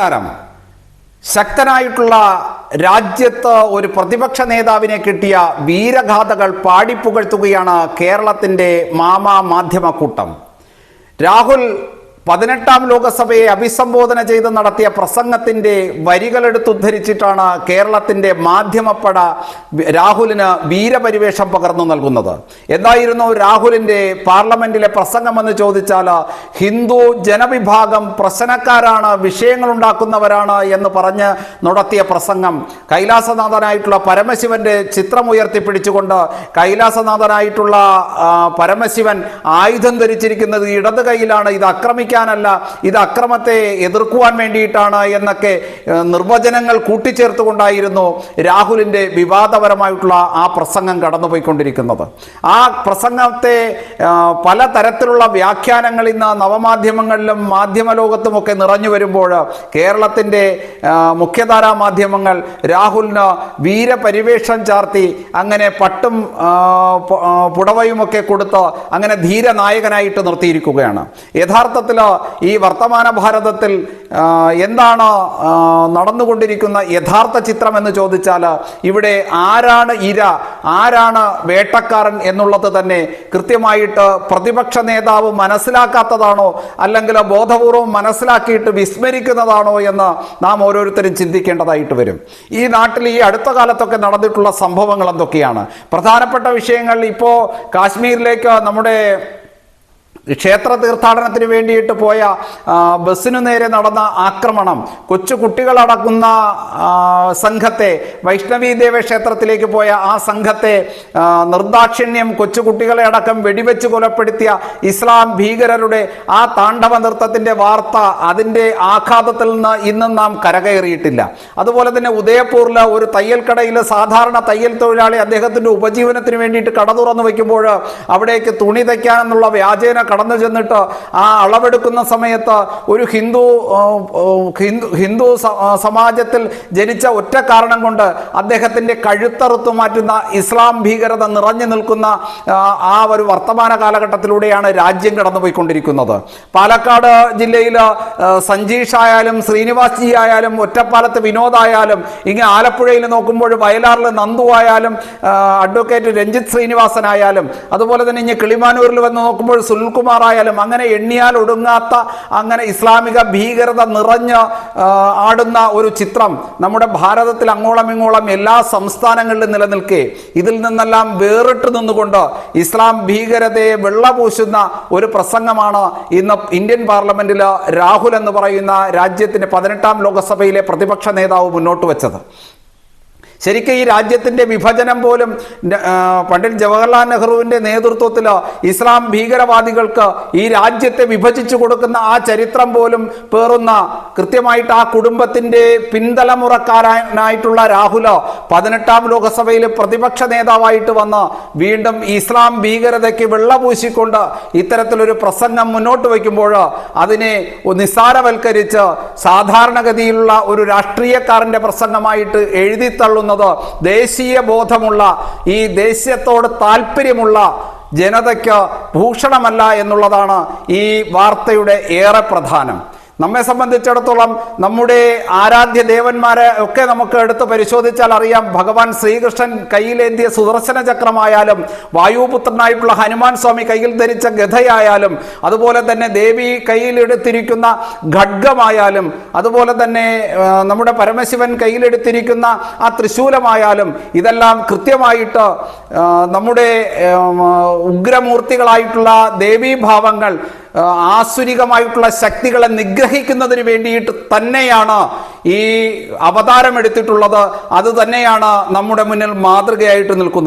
നമസ്കാരം ശക്തനായിട്ടുള്ള രാജ്യത്ത് ഒരു പ്രതിപക്ഷ നേതാവിനെ കിട്ടിയ വീരഗാഥകൾ പാടിപ്പുകഴ്ത്തുകയാണ് കേരളത്തിന്റെ മാമാ മാധ്യമക്കൂട്ടം രാഹുൽ പതിനെട്ടാം ലോകസഭയെ അഭിസംബോധന ചെയ്ത് നടത്തിയ പ്രസംഗത്തിന്റെ വരികളെടുത്തുദ്ധരിച്ചിട്ടാണ് കേരളത്തിന്റെ മാധ്യമപ്പട രാഹുലിന് വീരപരിവേഷം പകർന്നു നൽകുന്നത്. എന്തായിരുന്നു രാഹുലിന്റെ പാർലമെന്റിലെ പ്രസംഗമെന്ന് ചോദിച്ചാൽ ഹിന്ദു ജനവിഭാഗം പ്രശ്നക്കാരാണ് വിഷയങ്ങൾ ഉണ്ടാക്കുന്നവരാണ് എന്ന് പറഞ്ഞ് നടത്തിയ പ്രസംഗം. കൈലാസനാഥനായിട്ടുള്ള പരമശിവന്റെ ചിത്രം ഉയർത്തിപ്പിടിച്ചുകൊണ്ട് കൈലാസനാഥനായിട്ടുള്ള പരമശിവൻ ആയുധം ധരിച്ചിരിക്കുന്നത് ഇടത് കൈയിലാണ് ഇത് ആക്രമിക്കാനല്ല ഇത് അക്രമത്തെ എതിർക്കുവാൻ വേണ്ടിയിട്ടാണ് എന്നൊക്കെ നിർവചനങ്ങൾ കൂട്ടിച്ചേർത്തുകൊണ്ടായിരുന്നു രാഹുലിന്റെ വിവാദപരമായിട്ടുള്ള ആ പ്രസംഗം കടന്നുപോയിക്കൊണ്ടിരിക്കുന്നത്. ആ പ്രസംഗത്തെ പലതരത്തിലുള്ള വ്യാഖ്യാനങ്ങൾ ഇന്ന് നവമാധ്യമങ്ങളിലും മാധ്യമലോകത്തുമൊക്കെ നിറഞ്ഞു വരുമ്പോൾ കേരളത്തിന്റെ മുഖ്യധാരാ മാധ്യമങ്ങൾ രാഹുലിന് വീരപരിവേഷം ചാർത്തി അങ്ങനെ പട്ടും പുടവയുമൊക്കെ കൊടുത്ത് അങ്ങനെ ധീരനായകനായിട്ട് നിർത്തിയിരിക്കുകയാണ്. യഥാർത്ഥത്തിൽ ഈ വർത്തമാന ഭാരതത്തിൽ എന്താണ് നടന്നുകൊണ്ടിരിക്കുന്ന യഥാർത്ഥ ചിത്രം എന്ന് ചോദിച്ചാൽ ഇവിടെ ആരാണ് ഇര ആരാണ് വേട്ടക്കാരൻ എന്നുള്ളത് തന്നെ കൃത്യമായിട്ട് പ്രതിപക്ഷ നേതാവ് മനസ്സിലാക്കാത്തതാണോ അല്ലെങ്കിൽ ബോധപൂർവം മനസ്സിലാക്കിയിട്ട് വിസ്മരിക്കുന്നതാണോ എന്ന് നാം ഓരോരുത്തരും ചിന്തിക്കേണ്ടതായിട്ട് വരും. ഈ നാട്ടിൽ ഈ അടുത്ത കാലത്തൊക്കെ നടന്നിട്ടുള്ള സംഭവങ്ങൾ എന്തൊക്കെയാണ്? പ്രധാനപ്പെട്ട വിഷയങ്ങൾ ഇപ്പോൾ കാശ്മീരിലേക്ക് നമ്മുടെ ക്ഷേത്ര തീർത്ഥാടനത്തിന് വേണ്ടിയിട്ട് പോയ ബസ്സിനു നേരെ നടന്ന ആക്രമണം കൊച്ചു കുട്ടികളടക്കുന്ന സംഘത്തെ വൈഷ്ണവി ദേവ ക്ഷേത്രത്തിലേക്ക് പോയ ആ സംഘത്തെ നിർദാക്ഷിണ്യം കൊച്ചുകുട്ടികളെ അടക്കം വെടിവെച്ച് കൊലപ്പെടുത്തിയ ഇസ്ലാം ഭീകരരുടെ ആ താണ്ഡവ നൃത്തത്തിന്റെ വാർത്ത അതിന്റെ ആഘാതത്തിൽ നിന്ന് ഇന്നും നാം കരകയറിയിട്ടില്ല. അതുപോലെ തന്നെ ഉദയപൂരിലെ ഒരു തയ്യൽ കടയിൽ സാധാരണ തയ്യൽ തൊഴിലാളി അദ്ദേഹത്തിന്റെ ഉപജീവനത്തിന് വേണ്ടിയിട്ട് കട തുറന്നു വെക്കുമ്പോൾ അവിടേക്ക് തുണി തയ്ക്കാനെന്നുള്ള വ്യാജേന കടന്നു ചെന്നിട്ട് ആ അളവെടുക്കുന്ന സമയത്ത് ഒരു ഹിന്ദു ഹിന്ദു സമാജത്തിൽ ജനിച്ച ഒറ്റ കാരണം കൊണ്ട് അദ്ദേഹത്തിന്റെ കഴുത്തറുത്തു മാറ്റുന്ന ഇസ്ലാം ഭീകരത നിറഞ്ഞു നിൽക്കുന്ന ആ, ഒരു വർത്തമാന കാലഘട്ടത്തിലൂടെയാണ് രാജ്യം കടന്നുപോയിക്കൊണ്ടിരിക്കുന്നത്. പാലക്കാട് ജില്ലയിൽ സഞ്ജീഷ് ആയാലും ശ്രീനിവാസ് ജി ആയാലും ഒറ്റപ്പാലത്ത് വിനോദായാലും ഇങ്ങനെ ആലപ്പുഴയിൽ നോക്കുമ്പോൾ വയലാറിൽ നന്ദു ആയാലും അഡ്വക്കേറ്റ് രഞ്ജിത്ത് ശ്രീനിവാസനായാലും അതുപോലെ തന്നെ ഇനി കിളിമാനൂരിൽ വന്ന് നോക്കുമ്പോൾ സുനിൽകുമാർ ആയാലും അങ്ങനെ എണ്ണിയാൽ ഒടുങ്ങാത്ത അങ്ങനെ ഇസ്ലാമിക ഭീകരത നിറഞ്ഞ് ആടുന്ന ഒരു ചിത്രം നമ്മുടെ ഭാരതത്തിൽ അങ്ങോളം ഇങ്ങോളം എല്ലാ സംസ്ഥാനങ്ങളിലും നിലനിൽക്കെ. ഇതിൽ നിന്നെല്ലാം വേറിട്ട് നിന്നുകൊണ്ട് ഇസ്ലാം ഭീകരതയെ വെള്ളപൂശുന്ന ഒരു പ്രസംഗമാണ് ഇന്ന് ഇന്ത്യൻ പാർലമെന്റിൽ രാഹുൽ എന്ന് പറയുന്ന രാജ്യത്തിന്റെ പതിനെട്ടാം ലോകസഭയിലെ പ്രതിപക്ഷ നേതാവ് മുന്നോട്ട് വെച്ചത്. ശരിക്കും ഈ രാജ്യത്തിന്റെ വിഭജനം പോലും പണ്ഡിറ്റ് ജവഹർലാൽ നെഹ്റുവിന്റെ നേതൃത്വത്തിൽ ഇസ്ലാം ഭീകരവാദികൾക്ക് ഈ രാജ്യത്തെ വിഭജിച്ചു കൊടുക്കുന്ന ആ ചരിത്രം പോലും പേറുന്ന കൃത്യമായിട്ട് ആ കുടുംബത്തിന്റെ പിന്തലമുറക്കാരനായിട്ടുള്ള രാഹുൽ പതിനെട്ടാം ലോകസഭയിൽ പ്രതിപക്ഷ നേതാവായിട്ട് വന്ന് വീണ്ടും ഇസ്ലാം ഭീകരതയ്ക്ക് വെള്ളപൂശിക്കൊണ്ട് ഇത്തരത്തിലൊരു പ്രസംഗം മുന്നോട്ട് വയ്ക്കുമ്പോൾ അതിനെ നിസ്സാരവൽക്കരിച്ച് സാധാരണഗതിയിലുള്ള ഒരു രാഷ്ട്രീയക്കാരന്റെ പ്രസംഗമായിട്ട് എഴുതിത്തള്ളുന്നത് ദേശീയ ബോധമുള്ള ഈ ദേശീയത്തോട് താല്പര്യമുള്ള ജനതയ്ക്ക് ഭൂഷണമല്ല എന്നുള്ളതാണ് ഈ വാർത്തയുടെ ഏറെ പ്രധാനം. നമ്മെ സംബന്ധിച്ചിടത്തോളം നമ്മുടെ ആരാധ്യ ദേവന്മാരെ ഒക്കെ നമുക്ക് എടുത്ത് പരിശോധിച്ചാൽ അറിയാം ഭഗവാൻ ശ്രീകൃഷ്ണൻ കയ്യിലേന്തിയ സുദർശന ചക്രമായാലും വായുപുത്രനായിട്ടുള്ള ഹനുമാൻ സ്വാമി കയ്യിൽ ധരിച്ച ഗഥയായാലും അതുപോലെ തന്നെ ദേവി കയ്യിലെടുത്തിരിക്കുന്ന ഖഡ്ഗമായാലും അതുപോലെ തന്നെ നമ്മുടെ പരമശിവൻ കയ്യിലെടുത്തിരിക്കുന്ന ആ തൃശൂലമായാലും ഇതെല്ലാം കൃത്യമായിട്ട് നമ്മുടെ ഉഗ്രമൂർത്തികളായിട്ടുള്ള ദേവീഭാവങ്ങൾ ആസുരികമായിട്ടുള്ള ശക്തികളെ നിഗ്രഹിക്കുന്നതിന് വേണ്ടിയിട്ട് തന്നെയാണ് ഈ അവതാരം എടുത്തിട്ടുള്ളത്. അത് തന്നെയാണ് നമ്മുടെ മുന്നിൽ മാതൃകയായിട്ട് നിൽക്കുന്നത്.